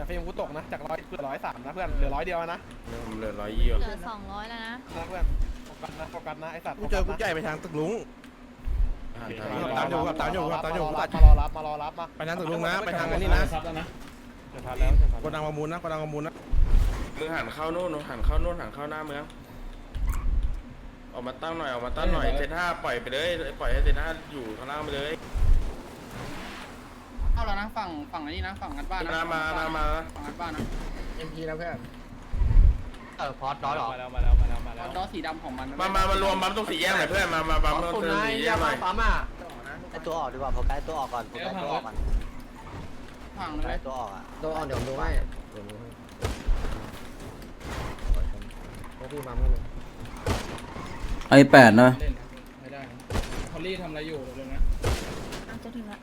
แต่เฟรมกูตกนะ จากร้อยเหลือร้อยสามนะเพื่อนเหลือร้อยเดียวนะผมเหลือร้อยยี่เหลือสองร้อยแล้วนะนะเพื่อนโฟกัสนะโฟกัสนะไอสัตว์กูเจอกูใหญ่ไปทางตึกลุงตามอยู่ครับตามอยู่ครับตามอยู่มารอรับมารอรับมาไปทางตึกลุงนะไปทางอันนี้นะจะทันแล้วจะทันแล้วกดดังประมูลนะกดดังประมูลนะมือหันเข้านู่นหันเข้านู่นหันเข้าหน้าเมืองออกมาตั้งหน่อยออกมาตั้งหน่อยเซตห้าปล่อยไปเลย ปล่อยให้เซตห้าอยู่ข้างล่างไปเลย เข้าแล้วนะฝั่งฝั่งอันนี้นะฝั่งงัดบ้านนะมามามามาฝั่งงัดบ้านนะเออพอดดอหรอมาแล้วมาแล้วมาแล้วมาแล้วดอสีดำของมันมามามารวมบัมตรงสี่แยกหน่อยเพื่อนมามาบัมตรงคุณนายสี่แยยากหน่มาอยปั๊มอะไอตัวออกดีกว่าโฟกัสตัวออกก่อนโฟกัสตัวออกก่อนฝั่งโฟเลกัยสตัวออกอะตัวอ่อนเดี๋ยวผมดูให้เดี๋ยวดูให้แล้วพี่ปั๊มกันเลยไอแปดนะเล่นไม่ได้พอลลี่ทำอะไรอยู่เดี๋ยวนะอะจะถึงละ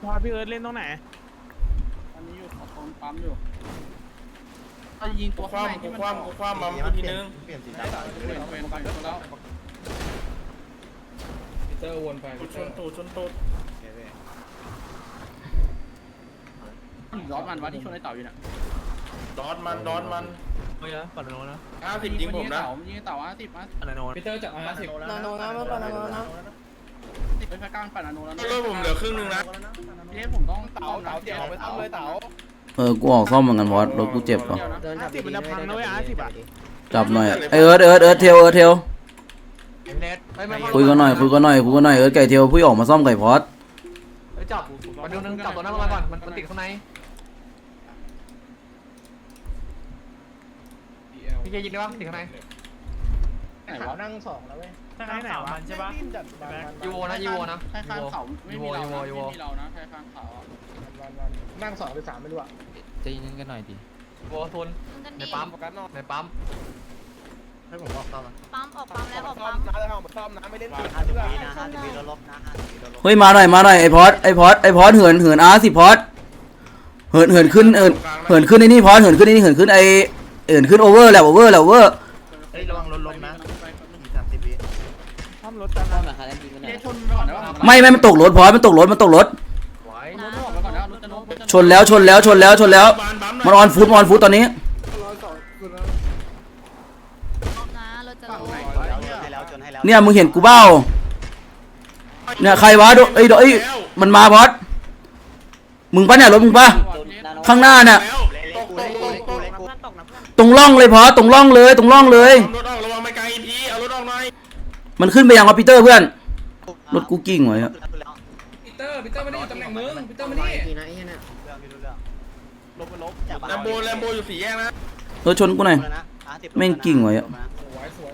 พอพี่เอิร์ธเล่นตรงไหนตอนนี้อยู่ของตรงปั๊มอยู่ถ้ายิงกูตัวคข้างในว่ำกูที่มันคว่ำกูคว่ำบัมเดี๋ยวทีเปลี่ยนนึงเปลี่ยนสีได้ดำต่อเป็นเป็นเป็นเป็นแล้วพีเตอร์วนไปกูชนตูดชนตูดร้อนมันวะที่ชนไอ้เต่าอยู่เนี่ยดอทมันดอทมันไม่นะปัดโนนะห้าสิบยิงผมนะยิงเต่าห้าสิบนะอะไรโนพีเตอร์จากห้าสิบนาโนนะเมื่อก่อนนาโนนะ ติดไปแค่กลางปั่นอนุแล้วนะเออผมเหลือครึ่งนึงนะ พี่เทพผมต้องเต๋าเต๋าเดี๋ยวออกไปซ่อมเลยเต๋าเออ กูออกซ่อมเหมือนกันพอดรถกูเจ็บว่ะเดินจับ50มันจะพังนะเว้ย50อะจับหน่อยไอเอิร์ธเอิร์ธเอิร์ธเทลเอิร์ธเทลเอ็มเนสไม่ไม่คุยกันหน่อยคุยกันหน่อยคุยกันหน่อยเอิร์ธไก่เทลพี่ออกมาซ่อมไก่พอดจับมันดูนึงจับตัวนั้นลงมาก่อน มันมันติดข้างในพี่เจยิงได้ปะติดข้างในไหนวะนั่งสองแล้วเว้ย ถ้าไหนไหนมันใช่ปะยูโวนะยูโวนะใครข้างเขาไม่มีเรานะยูไม่โวมีเรานะใครข้างเขาอะนั่งสองหรือสามไม่รู้อะใจเย็นกันหน่อยดิยูโวทุนมึงกันในดิปั๊มโฟกัสนอกในปั๊มให้ผมบอกเข้ามาปั๊มออกปั๊มแล้วออกซ่อปั๊มมนะแล้วซ่อมนะไม่เล่นห้าสิบวินะห้าสิบวิลดลบนะห้าสิบวิลดลบเฮ้ยมาหน่อยมาหน่อยไอพอดไอพอดไอพอดเหินเหินอาร์สิพอดเหินเหินขึ้นเหินเหินขึ้นไอนี่พอดเหินขึ้นไอนี่เหินขึ้นไอเหินขึ้นโอเวอร์แล้วโอเวอร์แล้วโอเวอร์ ซ่อมรถจังป้อมราคาได้ดีกันหน่พี่อยชนไปก่อนได้ปะไม่ไม่มันตกรถพอดมันตกรถมันตกรถไว้นะออกไปก่อนนะรถจะโน้มชนแล้วชนแล้วชนแล้วชนแล้วบานบัมมันออนฟุตมันออนฟุตตอนนี้ นะรถจะลงให้แล้วจนให้แล้วเนี่ยมึงเห็นกูเบ้า เนี่ยใครวะโดเอ้ยโดเอ้ยมันมาพอดมึงปะเนี่ยรถมึงปะข้างหน้าเนี่ยตกตกตกตกเล็กกูตรงร่องเลยพอตรงร่องเลยตรงร่องเลย รถออก มันขึ้นไปยังวะปีเตอร์เพื่อน รถกูกิ้งไว้อะพีเตอร์พีเตอร์ไม่ได้อยู่ตำแหน่งมึงพีเตอร์ไม่ได้ทีนะไอ้เนี่ยเรื่องไม่รู้เรื่องลบไปลบจับแลมโบแลมโบอยู่สี่แยกนะเออชนกูหน่อย แม่งกิ่งไว้อะ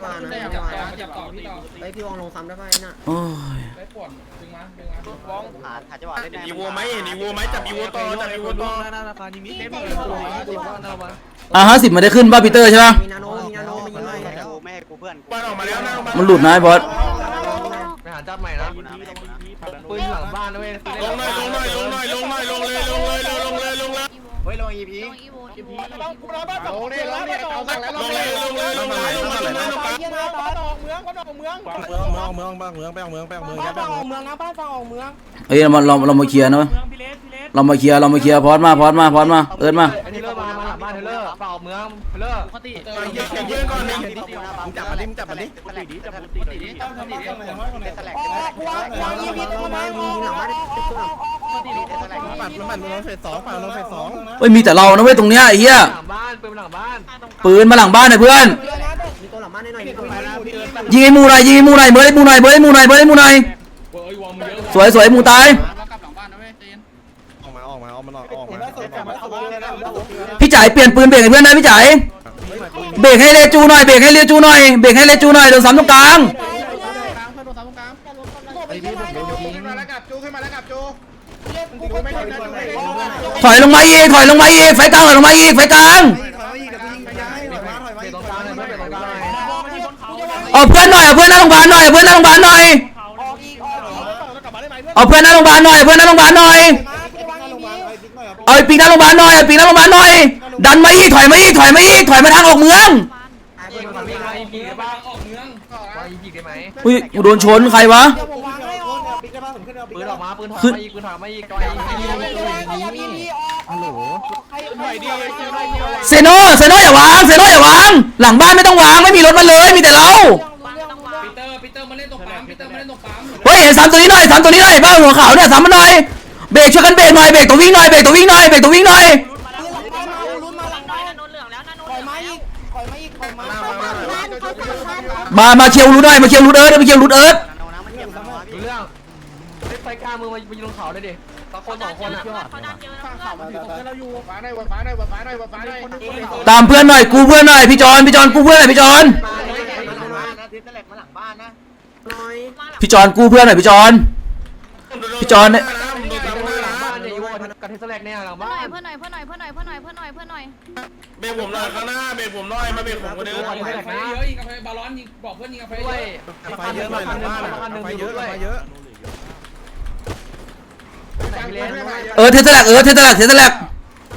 มานะจับต่อจับต่อพี่ต่อไอพี่วองลงซ้ำได้ป่ะไอ้น่ะโอ้ยได้ปวดดึงมาดึงมาฟ้องหาหาจังหวะเล่นเห็นอีโวไหมเห็นอีโวไหมจับอีโวต่อจับอีโวต่ออ่ะห้าสิบมันได้ขึ้นป่ะปีเตอร์ใช่ปะมีนาโนมีนาโนมีนาโนไม่ให้กูไม่ให้กูเพื่อนบ้านออกมาแล้วนะมันหลุดนะไอ้บอสไปหาจับใหม่นะปืนหลังบ้านด้วยลงหน่อยลงหน่อยลงหน่อยลงหน่อยลงเลยลงเลยลงเลยลงเลยอีโวเฮ้ยลงอีพีลงอีโวอีโวต้องกูรอบ้านสองเนี่ยแล้วเนี่ยเอาสั่งแล้วลงเลยลงเลยลงเลยลงเลยลงเลยลงเลยเยี่ยนะบ้านออกเมืองบ้านออกเมืองเมืองเมืองเมืองเมืองไปเอาเมืองไปเอาเมืองบ้านไปอเอาอกเมืเมืององนะบ้านออกเมืองเอ้ยเรามาเราเรามาเคลียร์นะเว้ยเมืองพี่เลสพี่เลสเรามาเคลียร์เรามาเคลียร์พอดมาพอดมาพอดมาเอิร์ธมาอันนี้เลิกมามาหลังบ้านเทเลอร์เปล่าเมืองเทเลอร์ปกติไปเยี่ยมเยี่ยมก่อนนึงมึงจับมันดิมึงจับมันดิปกติดิปกติดิต้องปกติดิเป็นสลักเป็นสลักเป็นสลักวางยีพีตัวไหนมีหลังบ้านเป็นตัวปกติดิเป็นสลักปัดมันปัดมันเฟสสองปัดมันเฟสสองเฮ้ยมีแต่เรานะเว้ยตรงเนี้ยไอ้เหี้ยหลังบ้านปืนหลังบ้านปืนมาหลังบ้านหน่อยเพื่อนมีตัวหลังบ้านหน่อยมีตัวหลังบ้านยิงไอ้หมูหน่อยยิงไอ้หมูหน่อยเบิร์ด ไอ้หมูหน่อยเบิร์ดไอ้หมูหน่อยเบิร์ดไอ้หมูหน่อยเฮ้ยวอร์มเยอะสวยสวยหมูตายแล้วกลับหลังบ้านนะเว้ยเจนออกมาออกมาออกมาออกมาได้สดกลับมาสบายเลยนะพี่จ๋ายเปลี่ยนปืนเบรกให้เพื่อนได้พี่จ๋ายเบรกให้เลจูหน่อยเบรกให้เลจูหน่อยเบรกให้เลจูหน่อยโด นซ้ำตรงกลางกลางเพื่อนโดนซ้ำตรงกลางไอ้พี่ผมโดนยกขึ้นมาแล้วกับจูขึ้นมาแล้วกับจูกูไม่ได้นะจูไม่ได้ถอยลงมาอีกถอยลงมาอีกไฟกลางถอยลงมาอีกไฟกลางเปลี่ยนตรงกลางเลยเปลี่ยนตรงกลางเลยเอาเพื่อนหน่อยเอาเพื่อนหน้าโรงพยาบาลหน่อยเอาเพื่อนหน้าโรงพยาบาลหน่อยออกอีกออกอีกกลับมาได้ไหมเพื่อนเอาเพื่อนหน้าโรงพยาบาลหน่อยเอาเพื่อนหน้าโรงพยาบาลหน่อย มาไปวางอีพี เอาไอ้ปีกหน้าโรงพยาบาลหน่อยเอาปีกหน้าโรงพยาบาลหน่อย ดันมาอีกถอยมาอีกถอยมาอีกถอยมาทางออกเมืองปืนหลังมีใครพีได้บ้างวางอีพีได้ไหมอุ้ยกูโดนชนใครวะเดี๋ยวผมวางให้ออกปีกระบาผมขึ้นเอาปีปืกนระออกมาปืนถอยขึ้นมาอีกปืนถอยมาอีกต่อยอีกฮัลโหลหน่อยดีเจอหน่อยดีเซโนเซโนอย่าวางเซโนอย่าวาง หลังบ้านไม่ต้องวางไม่มีรถมาเลยมีแต่เรา ปีเตอร์ปีเตอร์มาเล่นตรงปั๊มปีเตอร์มาเล่นตรงปั๊มเฮ้ยเห็นสามตัวนี้หน่อยสามตัวนี้หน่อยบ้าหัวขาวเนี่ยสามมาหน่อย เบรกช่วยกันเบรกหน่อยเบรกตัววิ่งหน่อยเบรกตัววิ่งหน่อยเบรกตัววิ่งหน่อยลุ้นมาหลังบ้านโดนเหลืองแล้วนะโดนถอยมาอีกถอยมาอีกถอยมามามาเคียวรูดหน่อยมาเคียวรูดเอิร์ดมาเคียวรูดเอิร์ดดูเรื่องเฮ้ยไฟกล้ามือมายืนตรงเขาเลยดิตะคนสองคนอะเขาดันเยอะนะข้างเพื่ข่าอวนมันถือตรงนั้นเราอยู่ฟ้าหน่อยฟ้าหน่อยฟ้าหน่อยฟ้าหน่อยฟ้าหน่อยตามเพื่อนหน่อยกูเพื่อนหน่อยพี่จอนพี่จอนกูเพื่อนหน่อยพี่จอนพี่จอนกูเพื่อนหน่อยพี่จอนพี่จอนเนี่ย กับเทสแลกเนี่ยหลังเพื่อนบ้าหน่อนยเพื่อนหน่อยเพื่อนหน่อยเพื่อนหน่อยเพื่อนหน่อยเพื่อนหน่อยเพื่อนหน่อยเพื่อนหน่อยเบรกผมหน่อยข้างหน้าเบรกผมหน่อยมาเบรกผมคนเดียวไฟเยอะยิงกาแฟบาลอนยิงบอกเพื่อนยิงกาแฟด้วยไฟเยอะหน่อยหลังบ้านอะไฟเยอะไฟเยอะเออเทสแลกเออเทสแลกเทสแลก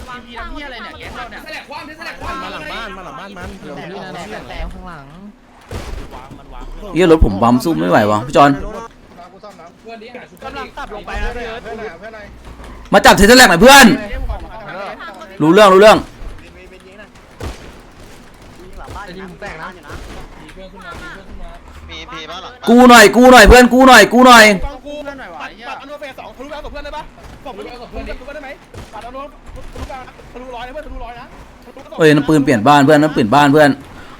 วางข้างอะไรเนี่ยแกเราเนี่ยแสลกคว้างแสลกคว้างมาหลังบ้านมาหลังบ้านมันเดี๋ยวพี่นะพี่เฮียรถผมบัมสู้ไม่ไหววะพี่จอนกูซ่อมน้เพื่อนดีหาชุดำกำลังตับลงไปนะเพื่อนเพื่อน หน่อยเพื่อนหน่อยมาจับเทสแลกหน่อยเพื่อน รู้เรื่องรู้เรื่องจะยิงแตกนะมีเพื่อนขึ้นมามีเพื่อนขึ้นมามีพีบ้างหลังกูหน่อยกูหน่อยเพื่อนกูหน่อยกูหน่อยฟังกูเพื่อนหน่อยวะปัดอนุเฟสสองทะลุแล้วกับเพื่อนได้ปะส่งทะลุกับเพื่อนได้ไหมปัดอนุทะลุกลางทะลุร้อยนะเพื่อนทะลุร้อยนะเอ้ยน้ำปืนเปลี่ยนบ้านเพื่อนน้ำปืนบ้านเพื่อน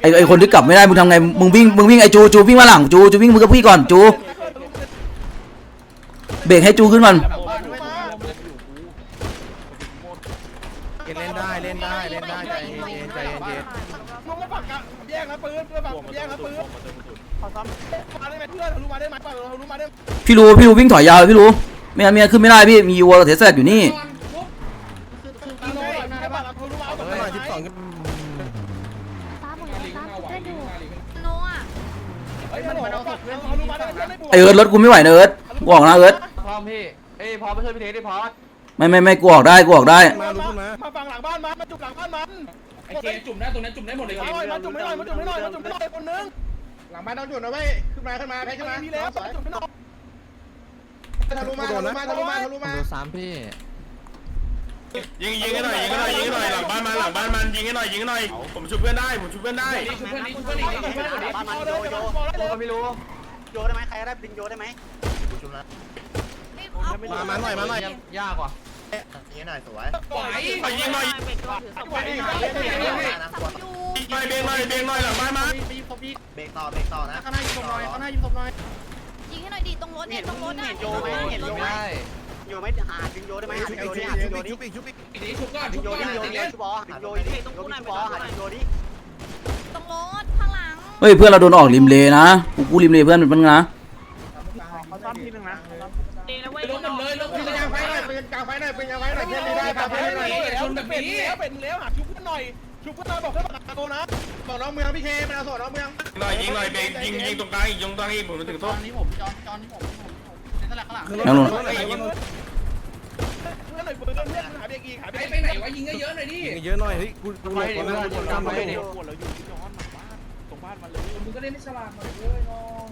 ไอไอคนที่กลับไม่ได้มึงทำไงมึงวิ่งมึงวิ่งไอจูจูวิ่งมาหลังจูจูวิ่งมึงกับพี่ก่อนจูเบรกให้จูขึ้นก่อนเล่น พี่รู้พี่รู้วิ่งถอยยาวพี่รู้ไม่งั้นเมียขึ้นไม่ได้พี่มีวัวกับเทสแลกอยู่นี่กิโลหน่อยไม่ปักทะลุมาเอาแบบหน่อยไหนสิบสองตามหมดแล้วตามเพื่อนอยู่โนอะเฮ้ยมันมันเอาศพเพื่อนทะลุมาได้เพื่อนไม่ปวดไอเอิร์ดรถกูไม่ไหวนะเอิร์ดกูออกนะเอิร์ดพร้อมพี่เอ้ยพร้อมไปช่วยพี่เทสดิพร้อมไม่ไม่ไม่กูออกได้กูออกได้มาลุกขึ้นมามาฝั่งหลังบ้านมันมาจุ่มหลังบ้านมันไอเกจุ่มได้ตรงนั้นจุ่มได้หมดเลยเกมาจุ่มไม่หน่อยมาจุ่มไม่หน่อยมาจุ่มไม่หน่อยคนนึงหลังบ้านต้องหยุดนะเว้ยขึ้นมาขึ้นมาแพ้ขึ้นมามีแล้วจุ่มไม่หน่อย ทะลุมาทะลุมาทะลุมาทะลุมาสามพี่ยิงยิงให้หน่อยยิงให้หน่อยยิงให้หน่อยหลังบ้านมันหลังบ้านมันยิงให้หน่อยยิงให้หน่อยผมช่วยเพื่อนได้ผมช่วยเพื่อนได้ชุบเพื่อนนี้ชุบเพื่อนนี้ชุบเพื่อนนี้บ้านมันโยโย่ก็ไม่รู้โยได้ไหมใครได้ดึงโยได้ไหมมามาหน่อยมาหน่อยยากว่ะนี่หน่อยสวยไหวไปยิงหน่อยไหวไปเบงหน่อยเบงหน่อยหลังบ้านมันเบรกต่อเบรกต่อนะข้างหน้ายิงศพหน่อยข้างหน้ายิงศพหน่อย ยิงให้หน่อยดิตรงรถเนี่ยตรงรถน่ะโยไหมเห็นโยไหมได้โยไหมหาดึงโยได้ไหมหาดึงโยดิหาดึงโยดิชุบอีกชุบอีกนี้ชุบก่อนดึชุงบโยก่อนดิดึงโยติดิเล่นชุบอหาดึงโยดิตรงกูบอหาดึงโยดิตรงรถข้างหลังเฮ้ยเพื่อนเราโดนออกริมเลนะกูกูริมเลเพื่อนเป็นปัญหาเขาซ้อมทีนึงนะเดนะเว้ยล้มหมดเลยล้มหมปืดนเลยยางไฟหน่อยปืนกลางไฟหน่อยปืนยางไฟหน่อยเพื่อนได้ได้กลางไฟไปหน่อยแล้วชนแบบนี้แล้วเป็นแล้วหาชุบเพื่อนหน่อยชุบเพื่อนหน่อยบอกเพื่อนปากโกนะ บอกน้องเมืองพี่เคมันเอาส่วนน้องเมืองหน่อยยิงหน่อยเบงยิงยิงตรงกลางอีกยิงตรงกลางอีกผมถึงโทษขึ้นรถขึ้นรถเพื่อนหน่อยปืนเพื่อนหาเบรกอีกหาเบรกไปไหนวะยิงเยอะๆหน่อยดิเยอะหน่อยเฮ้ยกูกูไปหลบดิก่อนเพื่อนนะกดกำไปดิเราอยู่ที่ย้อนหลังบ้านตรงบ้านมันเลยมึงก็เล่นไม่ฉลาดหน่อยด้วยน้อง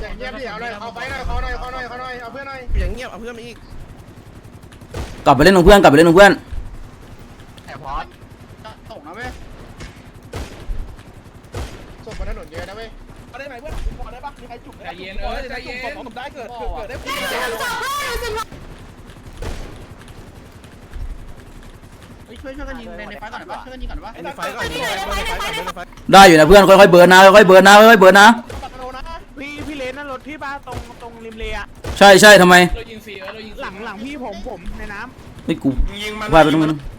อย่างเงียบดิเอาเลยเอาไฟหน่อยเขาหน่อยเขาหน่อยเขาหน่อยเอาเพื่อนหน่อยอย่างเงียบเอาเพื่อนมาอีกกลับไปเล่นของเพื่อนกลับไปเล่นของเพื่อนแต่พร้อ มตกนะเว้ยศพบนถนนเยอะนะเว้ยได้ไหมเพื่อนพอได้ปะมีใครจุ่มใจเย็นเออใจเย็นสองได้เกิดเกิดได้ปุ๊บช่วยช่วยกันยิงในในไฟก่อนนะช่วยกันยิงก่อนวะมีไฟก่อนมีไฟก่อนมีไฟก่อนมีไฟได้อยู่นะเพื่อนค่อยๆเบิร์นนะค่อยๆเบิร์นนะค่อยๆเบิร์นนะปากโกนะพี่พี่เลนนั่นรถพี่บ้าตรงตรงริมเลียใช่ใช่ทำไมเรายิงฟรีเออเรายิงหลังหลังพี่ผมผมในน้ไม่กูยิงมันว่าไปตรงนั้น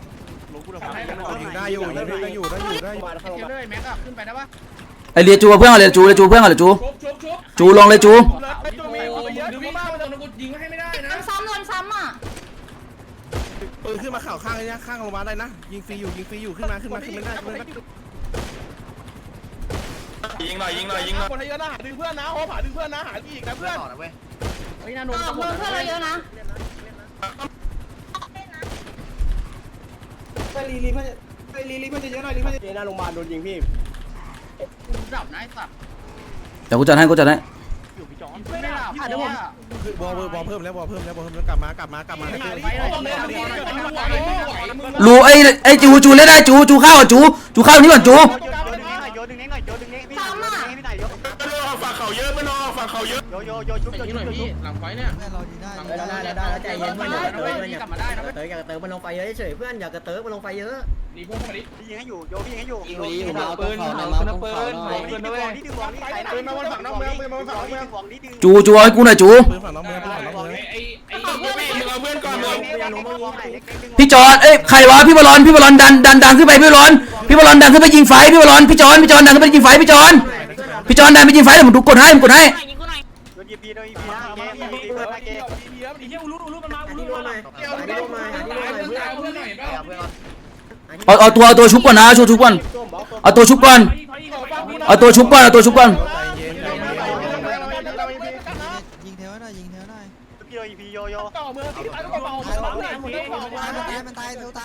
ยิงได้อยู่ยิงได้อยู่ได้อยู่ได้อยู่เทเลอร์แม็กอะขึ้นไปได้ปะไอเรียจูเพื่อนเอาเรียจูเรียจูเพื่อนเอาเรียจูชุบชุบชุบจูลงเลยจูเลยจูมีคนเยอะดูมากมันจะยิงให้ไม่ได้นะซ้ำโดนซ้ำอะปืนขึ้นมาข่าวข้างเลยนะข้างโรงพยาบาลได้นะยิงฟรีอยู่ยิงฟรีอยู่ขึ้นมาขึ้นมาขึ้นไม่ได้ขึ้นไม่ได้ยิงหน่อยยิงหน่อยยิงหน่อยคนเยอะนะหาดึงเพื่อนนะโอ้หาดึงเพื่อนนะหาอีกนะเพื่อนต่อนะเว้ยเฮ้ยนาโนเออเพื่อนเพื่อนเราเยอะนะ ไปรีรีมันไปรีรีมันจะเยอะหน่อยรีมันจะเยอะหน้าโรงพยาบาลโดนยิงพี่ดับนะไอ้สัตว์เดี๋ยวกูจัดให้กูจัดให้ไม่ได้หลับเดี๋ยวผมวอลวอลเพิ่มแล้ววอลเพิ่มแล้ววอลเพิ่มแล้วกลับมากลับมากลับมาให้เพิ่มรู้ไอ้ไอ้จูจูเล่นได้จูจูเข้าอะจูจูเข้านี่ก่อนจูโยนดึงนี้หน่อย ฝั่งเขาเยอะไม่รอฝั่งเขาเยอะ โยโยโยชุบโยชุบโยชุบหลังไฟเนี่ยได้ได้ได้ได้ใจเย็นเพื่อนอย่ากระเติร์อย่ากระเติร์อย่ากระเติร์มันลงไฟเยอะเฉยเพื่อนอย่ากระเติร์มันลงไฟเยอะรีพวกมาดิพี่ยิงให้อยู่โยพี่ยิงให้อยู่ยิงยิงเอาปืนเอาปืนเอาปืนเอาปืนนะเว้ยนี่ดึงวองนี่ใส่ปืนมาบนฝั่งนอกเมืองปืนมาบนฝั่งนอกเมืองวองนี่ดึงจูจูเอาให้กูหน่อยจูปืนฝั่งน้องเมืองปืนฝั่งน้องเมืองไอ้ไอ้มึงเอาเพื่อนก่อนมึงพี่จอนเอ้ยใครวะพี่บอลอนพี่บอลอนดันดันดันขึ้นไปพี่บอลอนพี่บอลอนดันขึ้นไปยิงไฟพี่บอลอนพี่จอนพี่จอนดันขึ้นไปยิงไฟพี่จอน พี่จอนดันไปยิงไฟเดี๋ยวผมดูกดให้ผมกดให้โยนยีพีโดนยีพีนะเกมยีพีเพื่อนนะเกมพีแล้วดิเฮียอุลุอุลุมันมาอุหาลุที่ร่วมหน่อยหาที่ร่วมหน่อยหาที่ร่วมหน่อยเพื่อนเพื่อนหน่อยเพื่อนเอาเอาตัวเอาตัวชุบก่อนนะชุบชุบก่อนเอาตัวชุบก่อนเอาตัวชุบก่อนเอาตัวชุบก่อน ใจเย็นใจเย็น พี่โดนยีพีโยโย่ ต่อเมืองที่ตายก็เบาๆเบาๆเนี่ยหมดเลยเบาๆนะ มันตายเร็วต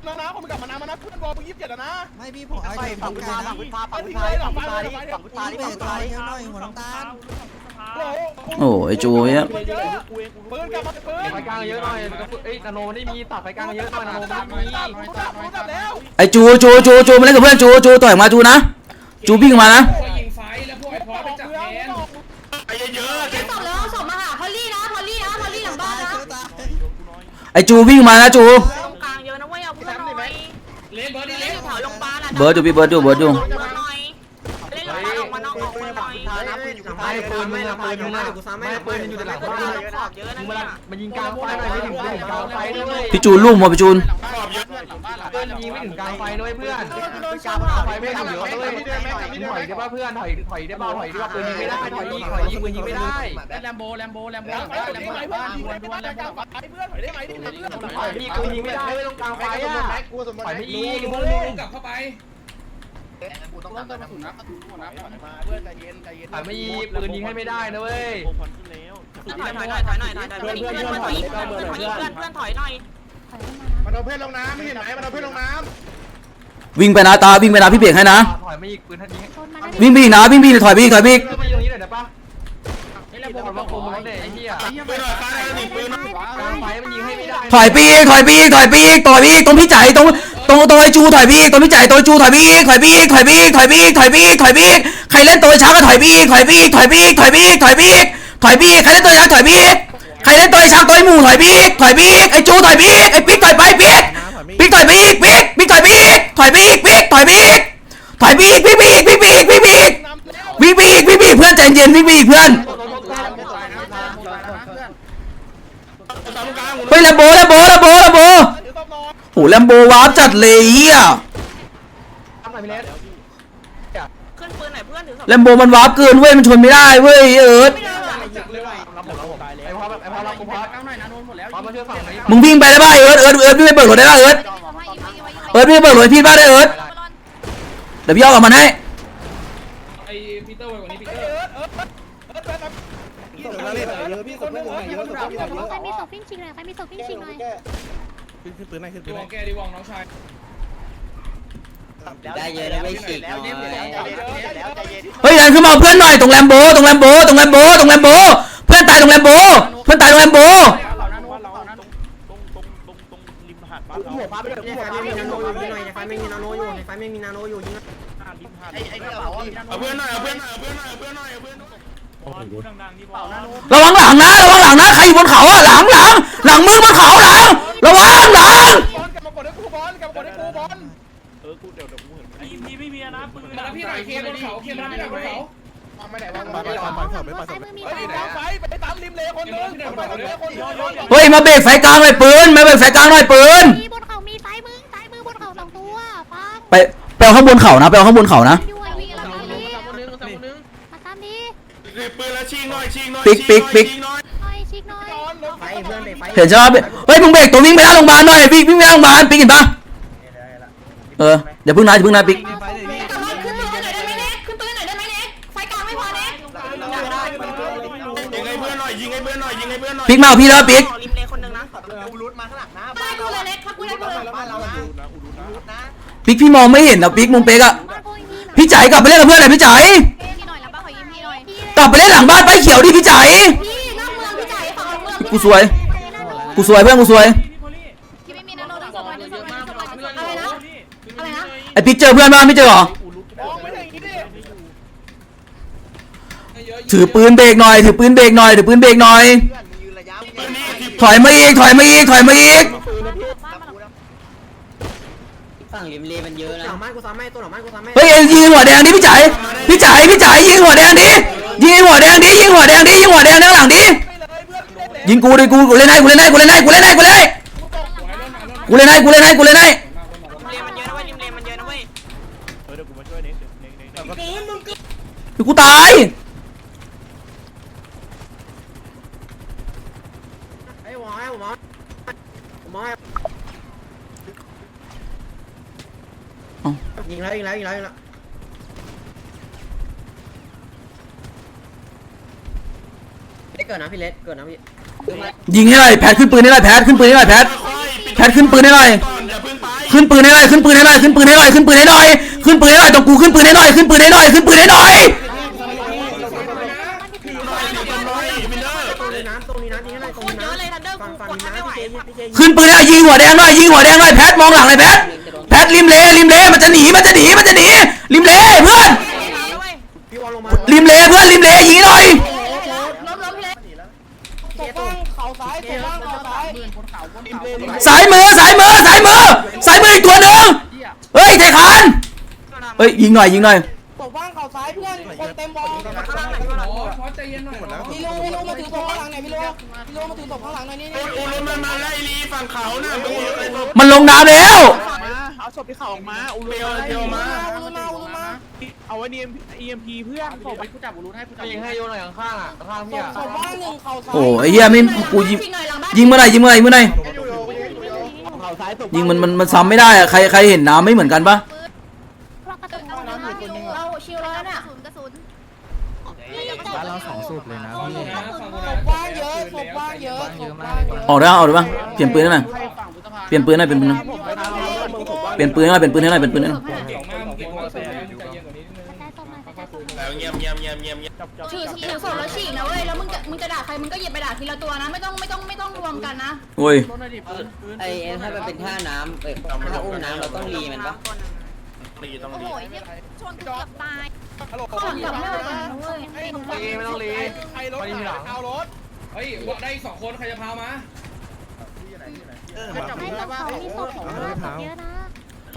ายน้นะผมกลับมานะมานะเพื่อนบอลมึงยี่สิบเจ็ดนะไม่พี่ผมไอ้ไปผมฝั่งไกพุทลธานะฝั่งพุทธาฝั่งพุทธาฝั่งพุทธาฝั่งพุทธาพี่ฝั่งพุทธาเบรกตัวเดียวหน่อยหัวน้ำตาลโอ้ไอจูเนี่ยปืนกลับมาปืนไฟกลางเยอะหน่อยเอ้ยนาโนมันได้มีตัดไฟกลางเยอะหน่อยนาโนมันมีแล้วไอจูจูจูจูมาเล่นกับเพื่อนจูจูต่อยมาจูนะจูวิ่งมานะยิงไฟแล้วพวกไอ้พอไปจับแทนไอ้เยอะๆศพแล้วศพมาหาพอลลี่นะพอลลี่นะพอลลี่หลังบ้านนะตายไอจูวิ่งมานะจูตรงกลางเยอะ บาลอะเบิร์ดอยู่พี่เบิร์ดอยู่เบิร์ดอยู่เบิร์ดหน่อยเล่นโรงพยาบาลออกมานอกออกปืมานหฝั่น่งอยพุทธานะปืนอยู่พุทธาไม่เยอะปืนนะมึงอะปืนมึงอะไม่ปืนมันอยู่ในหลังบ้านขอบเยอะนะมึงเนี่มายมันยิงกลางไฟหน่อยไม่ถึงไม่ถึงกลางไฟด้วยเว้ยพี่จูนลุ่มมาพี่จูนขอบเยอะเพื่อนยิงไม่ถึงกลางไฟด้วยเพื่อนกลางไฟไม่ถึงเยอะด้วยถอยได้ป่ะเพื่อนถอยถอยได้ป่ะถอยได้ป่ะปืนยิงไม่ได้ถอยยิงถอยยิงปืนยิงไม่ได้แลมโบแลมโบแลมโบแลมโบแลมโบเพื่อนยิงไม่ได้กลางไฟเพื่อนถอยได้ไหมดิเพื่อนถอยมีปืนยิงไม่ได้ไม่ต้องกลางไฟอะกูสมบูรถอยณ์ไม่ยิงมึมึงงลงกลับเข้าไปกู ต้องการกระสุนนะมาเพื่อนใจเย็นใจเย็นถอยไม่ยิงปืนยิงให้ไม่ได้นะเว้ยถอยถอยหน่อยถอยหน่อยถอยหน่อยเพื่อนเพื่อนเพื่อนถอยเพื่อนเพื่อนถอยเพื่อนเพื่อนถอยหน่อยมันเอาเพื่อนลงน้ำไม่เห็นไหมมันเอาเพื่อนลงน้วิ่งไปนะตาวิ่งไปนะพี่เบรกให้นะถอยไม่ยิงปืนทันยิงชนมาได้วิ่งไปอีกนะวิ่งไปอีกถอยไปอีกถอยไปอีกขึ้นมาตรงนี้หน่อยได้ป่ะไอ้แลมโบมันมาคุมรถเด็ไอ้เหี้ยปืนหน่อยฟ้าได้หนึ่งปืนกลางไฟมันยิงให้ไม่ได้ถอยไปอีกถอยไปอีกถอยไปอีกถอยไปอีกตรงพี่ใจตรง ตรงตรงไอจูถอยไปอีกตรงพี่ใจตรงจูถอยไปอีกถอยไปอีกถอยไปอีกถอยไปอีกถอยไปอีกถอยไปอีกใครเล่นตัวช้าก็ถอยไปอีกถอยไปอีกถอยไปอีกถอยไปอีกถอยไปอีกถอยไปอีกใครเล่นตัวช้าถอยไปอีกใครเล่นตัวช้าตัวหมู่ถอยไปอีกถอยไปอีกไอจูถอยไปอีกไอปิ๊กถอยไปปิ๊กปิ๊กถอยไปอีกปิ๊กปิ๊กถอยไปอีกถอยไปอีกปิ๊กถอยไปอีกถอยไปอีกปิ๊กปอีกปิ๊กปอีกปิ๊กปอีกวิ่งไปอีกวิ่งไปอีกเพื่อนใจเย็นวิ่งไปอีกเพื่อนตามกลางเฮ้ยแลมโบแลมโบแลมโบแลมโบ เดี๋ยวต้องนอนโหแลมโบวาร์ปจัดเลยเฮียทำไหนพี่เล็กขึ้นปืนหน่อยเพื่อนถือศพแลมโบมันวาร์ปเกินเว้ยมันชนไม่ได้เว้ยเอิร์ธจับเลยว่ะรับผมรับผมไอ้พอไอ้พอรับกูพอเอาหน่อยนะโดนหมดแล้วพอมาช่วยฝั่งนี้มึงวิ่งไปได้ป่ะเอิร์ธเอิร์ธเอิร์ธวิ่งไปเบิกรถได้ป่ะเอิร์ธเอิร์ธวิ่งไปเบิกรถให้พี่บ้านได้เอิร์ธเดี๋ยวพี่เอากลับมันให้ไอ้ปีเตอร์ไว้กว่านี้ปีเตอร์เออเออเออเออำส่งมาเล่นเยอะพี่ส่งเพื่อนผมเยอะส่งเพื่อนผมเยอะใครมีศพวิ่งชิงหน่อยใครมีศพวิ่งชิงหน่อย ขึ้นขึ้นปืนให้ขึ้นปืดีนวให้องแกดีวองน้องชายได้เยอะแล้วไม่ฉีกแล้วแล้วแล้วใจเย็นเฮ้ยดันขึ้นมาเอาเพื่อนหน่อยตรงแลมโบตรงแลมโบตรงแลมโบตรงแลมโบเพื่อนตายตรงแลมโบเพื่อนตายตรงแลมโบหัวฟ้าไปเลยหัวฟ้าไม่มีนาโนอยู่ยิงหน่อยในไฟไม่มีนาโนอยู่ในไฟไม่มีนาโนอยู่ยิงไอ้ไอ้กระเป๋าเอาเพื่อนหน่อยเอาเพื่อนหน่อยเอาเพื่อนหน่อยเอาเพื่อนหน่อยเอาเพื่อนหน่อยระวังหลังนะระวังหลังนะใครอยู่บนเขาอะหลังหลังหลังมึงบนเขาหลัง ระวังหลังบอลกลับมากดให้กูบอลกลับมากดให้กูบอลมาแล้วพี่หน่อยเคลียร์บนเขาเคลียร์มาแล้วพี่หน่อยบนเขาไม่ไหนวะปล่อยปล่อยปล่อยศพไปปล่อยศซ้ายพมือมีเฮ้ยไฟกลางไฟไปตามริมเลคนนึงไปตามริมเลคนนึงเฮ้ยมาเบรกไฟกลางหน่อยปืนมาเบรกไฟกลางหน่อยปืนมีบนเขามีซ้ายมือซ้ายมือบนเขาสองตัวฟังไปไปเอาข้างบนเขานะไปเอาข้างบนเขานะด้วยวิ่งแล้วตามนี้มาตามนี้รีบปืนแล้วชิงหน่อยชิงหน่อยปิ๊กปิ๊กปิ๊ก เห็นใช่ปะเฮ้ยมึงเบรกตัววิ่งไปหน้าโรงพยาบาลหน่อยวิ่งวิ่ไปหน้าโรงพยาบาลปิ๊กเห็นปะเออเดี๋ยวพึ่งนาเยวพิ่งนะปิ๊กปิ๊กมาเอาพี่แล้วปิ๊กริมเลคนนึงนะขอตัวอูรุตมาข้างหลังนะบ้านเราเล็กครับกูได้เบอร์บ้านเรานะอูรุตนะปิ๊กพี่มองไม่เห็นนะปิ๊กมึงเป๊กอะพี่จ๋ายกลับไปเล่นกับเพื่อนหน่อยพี่จ๋ายกลับไปเล่นหลังบ้านไปเขียวดิพี่จ๋ายกูสวย กูสวยเพื่อนกูสวยพี่ไม่มีนาโนดึงสบายดึงสบายดึงสบายดึงสบายอะไรนะอะไรนะไอพิกเจอเพื่อนบ้างไม่เจอเหรอมองไม่ได้อย่างนี้ดิถือปืนเบรกหน่อยถือปืนเบรกหน่อยถือปืนเบรกหน่อย ถอยมาอีกถอยมาอีกถอยมาอีกฝั่งริมเลมันเยอะนะหลังบ้านกูซ้ำไม่ตัวหลังบ้านกูซ้ำไม่เฮ้ยเอ็งยิงหัวแดงดิพี่จ๋ายพี่จ๋ายพี่จ๋ายยิงหัวแดงดิยิงหัวแดงดิยิงหัวแดงดิยิงหัวแดงด้านหลังดิ ยิงกูดิกูกูเล่นให้กูเล่นให้กูเล่นให้กูเล่นให้กูเล่นให้กูเล่นให้กูเล่นให้กูเล่นให้เลมันเยอะนะเว้ยริมเลมันเยอะนะเว้ยเดี๋ยวกูมาช่วยนิดเด็กๆเดี๋ยวกูตายไอ้หวอไอ้หวอหวอยิงแล้วยิงแล้วยิงแล้วยิงแล้วเล็กเกิดนะพี่เล็กเกิดนะพี่ ยิงให้หน่อยแพทขึ้นปืนให้หน่อยแพทขึ้นปืนให้หน่อยแพทแพทขึ้นปืนให้หน่อยขึ้นปืนให้หน่อยขึ้นปืนให้หน่อยขึ้นปืนให้หน่อยขึ้นปืนให้หน่อยขึ้นปืนให้หน่อยตรงกูขึ้นปืนให้หน่อยขึ้นปืนให้หน่อยขึ้นปืนให้หน่อยขึ้นปืนให้ยิงหัวแดงหน่อยยิงหัวแดงหน่อยแพทมองหลังเลยแพทแพทริมเลริมเลมันจะหนีมันจะหนีมันจะหนีริมเลเพื่อน พี่วอลลงมา ริมเลเพื่อนริมเลยิงหน่อย ล้มล้มพี่เล็ก ตกบ้างเขาซ้ายตกบ้างเขาซ้ายริมเลริมเล สายมือสายมือสายมือสายมืออีกตัวหนึ่งเฮ้ยเทคาน เฮ้ยยิงหน่อยยิงหน่อยตกบ้างเขาซ้ายเพื่อนคนเต็มบอลข้างล่างหนข้างล่างพี่ลูพี่ลูมาถือศพข้างหลังหน่อยพี่ลูพี่ลูมาถือศพข้างหลังหน่อยนี่นี่อูรุมันมาไล่ลีฝั่งเขาน่ะมึงอูรุไปตบมันลงน้ำแล้วเอาศพที่เขาออกมาอุลุเปียวเปียวมาอุลุมาอุลุมาเอาไว้ EMP เพื่อนศพยิงให้โยนหน่อยข้างอะข้างพี่อะศพบ้างหนึ่งเขาซ้ายโอ้ไอ้เหี้ยไม่กูยิงยิงเมื่อไหร่ยิงเมื่อไหร่ยิงเมื่อไหร่ยิงมันมันมันซ้ำไม่ได้อะใครใครเห็นน้ำไม่เหมือนกันปะสุนเราชิวแล้วเนี่ยกระสุน บ้านเราสองสูบเลยนะพี่ ศพบ้างเยอะศพบ้างเย อะศพบ้างเยอะออกได้ปะออกได้ปะเปลี่ยนปืนให้หน่อยเปลี่ยนปืนให้หน่อยเปลี่ยนปืนให้หน่อยเปลี่ยนปืนให้หน่อยเปลี่ยนปืนให้หน่อยเปลี่ยนปืนให้หน่อยแล้วเงียบเงียบเงียบเงียบเงียบถือถือศพแล้วฉีกนะเว้ยแล้วมึงจะมึงจะด่าใครมึงก็หยิบไปด่าทีละตัวนะไม่ต้องไม่ต้องไม่ต้องรวมกันนะโอ้ยไอ้ถ้ามันเป็นท่าน้ำเอ้ยถ้าอุ้มน้ำเราต้องรีมันปะลีต้องโอ้โหลีเนี่ยชนเกือบตายฮัลโหลก่อนกลับไม่เลยนะเว้ยไม่ต้องรีใครรถเอารถ เฮ้ยว่าได้สองคนใครจะพามาให้เราเขามีศพของเราเยอะนะ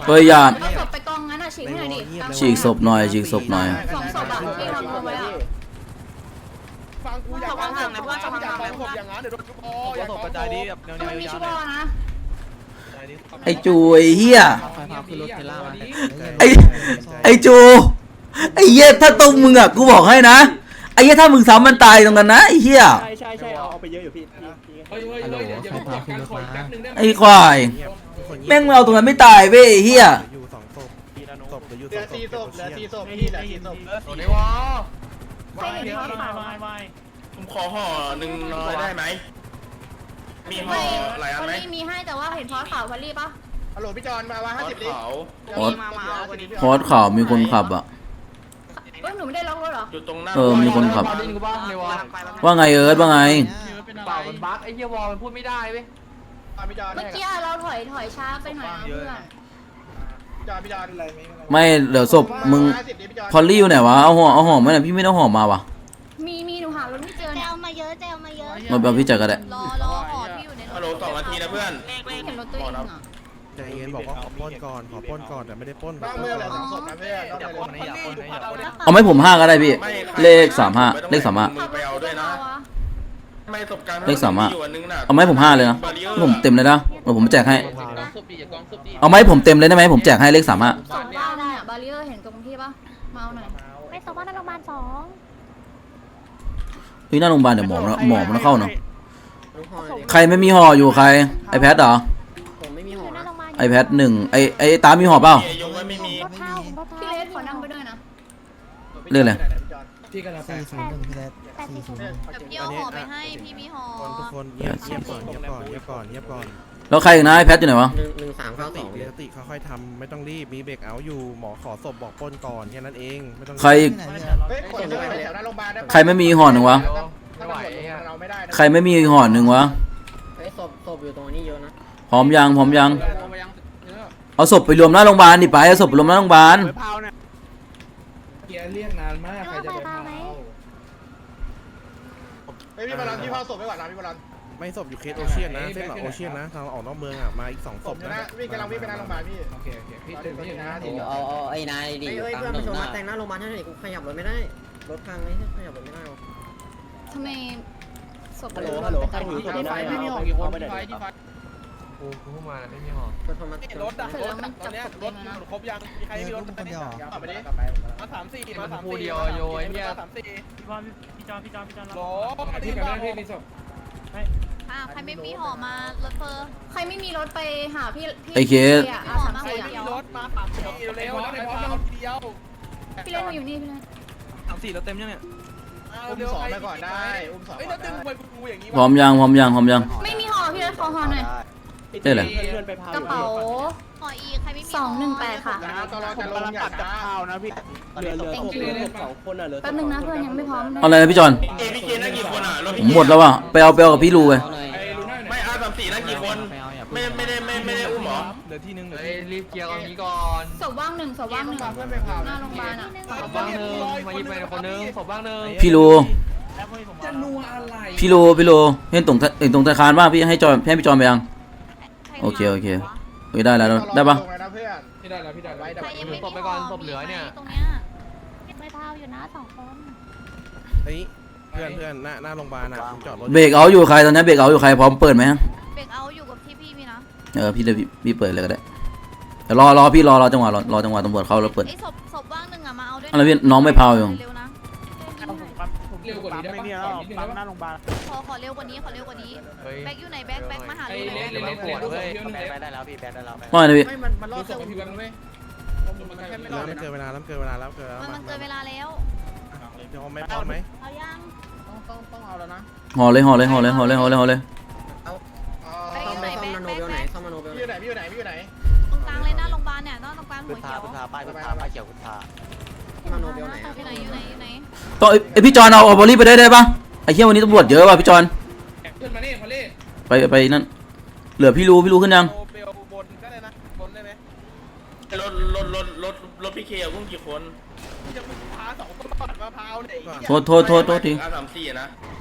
เฮ้ยอย่าเอาศพไปกองงั้นอะฉีกให้หน่อยดิฉีกศพหน่อยฉีกศพหน่อยสองศพอะที่ทำเอาไว้อะฟังกูอยากฟังนะเพื่อนอยากฟังศพอย่างนั้นเดี๋ยวโดนชุบคออยากศพกระจายดิแบบแนวมันมีๆชิยาววๆหน่อยนะไอจูไอเฮียไฟพาขึ้นรถเทล่ามาไอไอจูไอเหี้ยถ้าตรงมึงอะกูบอกให้นะ ไอเหี้ยถ้ามึงซ้ำมันตายตรงนั้นนะไอเหี้ยใช่ใช่ใช่เอาเอาไปเยอะอยู่พี่เฮ้ยเฮ้ยเฮ้ยเดี๋ยวเดี๋ยวการขออีกแป๊บนึงได้ไหมไอควายแม่งเอาตรงนั้นไม่ตายเว้ยไอเหี้ยอยู่สองศพศพหรืออยู่เหสลือองศสี่พศพเหลือสี่ศพพี่เหลือสี่ศพโดนไอ้วอใช่เห็นทอดขาวผมขอห่อหนึ่งน้อยได้ไหม มีห่อหลายอันพอไหมลลี่มีให้แต่ว่าเห็นทอดขาวพอลลี่ปะฮัลโหลพี่จอนมาว่าทห้าอดสิบดิเขาพอดพอดข่าวมีคนขับอะเฮ้ยห นูไม่ได้ล็อกรถเหรออยู่ตรงหน้าเออมีคนขับดินกูบ้างในวอลว่าไงเอิร์ธว่าไง เปล่ามันบั๊กไอ้เหี้ยวอลมันพูดไม่ได้เว้ยพี่จอนเมื่อกี้เราถอยถอยช้าไปหน่อยนะเพื่อนพี่จอนพี่จอนอะไรไหมไม่เดี๋ยวศพมึงห้าสิบดิพี่จอนพอลลี่อยู่ไหนวะเอาห่อเอาห่อไหมน่ะพี่ไม่ได้เอาห่อมาว่ะมีมีหนูหารถไม่เจอเจเนี่ยลมาเยอะเจลมาเยอะ มาเอาพี่จัดก็ได้รอรอห่อที่อยู่ในรฮัลถโหลสองนาทีนะเพื่อนเห็นรถตัวเองอะ ใจเย็นบอกว่าขอปล้นก่อนขอปล้นก่อนแต่ไม่ได้ปล้นบ้างเมื่อเหลือสองศพนะเพื่อนต้องไปเลยเอาไหมผมห้าก็ได้พี่ไม่เลขสามห้าเลขสามห้ามึงไปเอาด้วยนะไม่ศพกลางเลขสามห้าอยู่อันนึงน่ะเอาไหมผมห้าเลยนะบารียอร์ผมเต็มเลยนะเดี๋ยวผมแจกให้พาแล้วเอาไหมผมเต็มเลยได้ไหมผมแจกให้เลขสามห้าสองบ้านเนี่ยบาริเออร์เห็นตรงที่ปะเมาหน่อยไม่สองบ้านโรงพยาบาลสองพี่หน้าโรงพยาบาลเดี๋ยวหมอมันหมอมันเข้าเนาะใครไม่มีห่ออยู่ใครไอแพดเหรอ ไอแพดหนึ่งไอไอตามมีห่อเปล่าเยยงไว้ไม่มีรถเท่ารถพี่เท่าเลสขอนั่งไปด้วยนะเรื่องอะไร พี่กำลังไปสี่ศูนย์หนึ่งพี่เล็กสี่ศูนย์หนึ่งเดี๋ยวพี่เอาห่อไปให้พี่มีห่อทุกคนเงียบเงียบก่อนเงียบก่อนเงียบก่อนเงียบก่อนแล้วใครอีกนะไอ้แพทอยู่ไหนวะหนึ่งหนึ่งสามเก้าสติองมีสติค่อยๆทำไม่ต้องรีบมีเบรกเอาท์อยู่หมอขอศพบอกปล้นก่อนแค่นั้นเองไม่ต้องใครอีกไหนเนี่ยเฮ้ยคนที่ไปแถวหน้าโรงพยาบาลได้ใครไม่มีห่อหนึ่งวะถ้าตำรวจเราไม่ได้นะใครไม่มีห่อหนึ่งวะไอ้ศพศพอยู่ตรงนี้เยอะนะพร้อมยังพร้อมยัง เอาศพไปรวมหน้าโรงพยาบาลดิไปเอาศพไปรวมหน้าโรงพยาบาลเกียร์เรียกนานมากใครจะไปพาเฮ้ยพี่บอลพี่พ่อศพไม่ก่อนนะพี่บอลไม่ศพอยู่เคสโอเชียนนะเส้นหลักโอเชียนนะทางออกนอกเมืองอะมาอีกสองศศพพอยู่นะนะวิ่งกำลังวิ่งไปหน้าโรงพยาบาลพี่ โอเคโอเคพี่ถึงพี่ถึงนะทีเอาเอาไอ้นายดิเฮ้ยเพื่อนมาชมมาแต่งหน้าโรงพยาบาลให้หน่อยกูขยับรถไม่ได้ รถพังเลยขยับรถไม่ได้หรอทำไมศพฮัลโหลฮัลโหลใครถือศพได้ไม่มีเอาหอกกี่คนที่ไฟที่ไฟ กูกูเพิ่งมาไม่มีหอรถมารถอะรถตอนนี้รถครบยัง มีใครมีรถไหมเอาไปดิมาสามสี่มาสามสี่มาสามสี่พี่บอลพี่จอนพี่จอนพี่จอนโหลพี่กับแม่พี่มีศพอ่าใครไม่มีห่อมารถเฟอร์ใครไม่มีรถไปหาพี่พี่ไอ้เคส พี่อะอาสามใครสี่ไม่เดีมียวรถมาสามสี่เร็วๆในพร้อมทีเดียวพี่เล่นมาอยู่นี่พี่เล่นสามสี่เราเต็มยังเนี่ยอุ้มสองไปก่อนได้อุ้มสองเฮ้ยก่แล้อวนดึงได้ไปกูอย่างนี้พร้อมยังพร้อมยังพร้อมยัง ไม่มีห่อพี่เล่นขอห่อหน่อย ได้เลยกระเป๋าห่ออีกใครไม่มีสองหนึ่งแปดค่ะนะตอนเราจะลงอย่าช้าเหลือเหลือศพเหลือสองคนอะเหลือแป๊บนึงนะเพื่อนยังไม่พร้อมเลยเอาอะไรนะพี่จอนเอพีเคนั่งกี่คนอะรถผมหมดแล้วว่ะไปเอาไปเอากับพี่ลูไปไม่อาสามสี่นั่งกี่คน ไม่ไม่ได้ไม่ไม่ได้อุ้มหรอเหลือที่นึงเหลือเฮ้ยรีบเคลียร์กันนี้ก่อนศพว่างหนึ่งศพว่างหนึ่งหน้าโรงพยาบาลอะศพบ้างหนึ่งมายิงไปคนนึงศพบ้างหนึ่งพี่ลูแล้วพวกนี้ผมว่าจะนัวอะไรพี่ลูพี่ลูเห็นตรงเห็นตรงธนาคารป่ะพี่ให้จอนให้พี่จอนไปยัง โอเคโอเคโอเคได้แล้วได้ปะลงเลยนะเพื่อน พี่ได้แล้วพี่ได้แล้วไว้เดี๋ยว ใครยังไม่มีศพไปก่อนศพเหลือเนี่ย ตรงเนี้ยไม่เท่าอยู่นะสองคนเฮ้ยเพื่อนเพื่อนหน้าหน้าโรงพยาบาลอะผมจอดรถเบรกเอาอยู่ใครตอนนี้เบรกเอาอยู่ใครพร้อมเปิดไหมเบรกเอาอยู่กับที่พี่มีนะเออพี่เดี๋ยวพี่พี่เปิดเลยก็ได้เดี๋ยวรอรอพี่รอรอจังหวะรอรอจังหวะตำรวจเข้าแล้วเปิด ไอ้ศพศพว่างหนึ่งอะมาเอาด้วยอะไรพี่น้องไม่พาวอยู่ เร็วนะ เร็วกว่านี้ได้ปะนิดนึงได้ปะขอขอเร็วกว่านี้ขอเร็วกว่านี้ เฮ้ยแบ็คอยู่ไหนแบ็คแบ็คมาหาไอ้เร็วเล็กเล็กเล็กเล็กเล็กแบได้แล้วพี่แบได้แล้วว่าไงนะพี่ไม่มันมันรอดูดศพพี่แบงค์ไหมมันแค่ไม่รอแล้วดมันเกินเวลาแล้วมันเกินเวลาแล้วเกินเวลามันมันเกินเวลาแล้วเดี๋ยวไม่พร้อมไหมเอายังต้องต้องต้องเอาแล้วนะห่อเลยห่อเลยห่อเลยห่อเลยห่อเลยห่อเลยแบ็คซ่ออมยู่ไหนซ่อมแบ็คนาโนแบ็คเบลไหนแบ็คซ่อมนาโนเบลพี่อยู่ไหนพี่อยู่ไหนพี่อยู่ไหนตรงกลางเลยหน้าโรงพยาบาลเนี่ยหน้าตรงกลางหัวเขียวป้ายคุณพาป้ายเขียวคุณพานาโนเบล ไหนอยู่ไหนอยู่ไหนอยู่ไหนต้องไอยพี่จอนเอาเอาบอลลี่ไปได้ได้ปะไอ้เหี้ยวันนี้ตำรวจเยอะว่ะพี่จอนขึ้นมานี่พอลี่ไปไปนั่นเหลือพี่รู้พี่รู้ขึ้นยังโอเปลบนก็ได้นะบนได้ไหมรถรถรถรถรถพี่เคอุ้มกี่คนจะมึงพาสองคนก่อนมะพร้าวเนี่ยโทษโทษโทษโทษทีอาสามสี่นะเ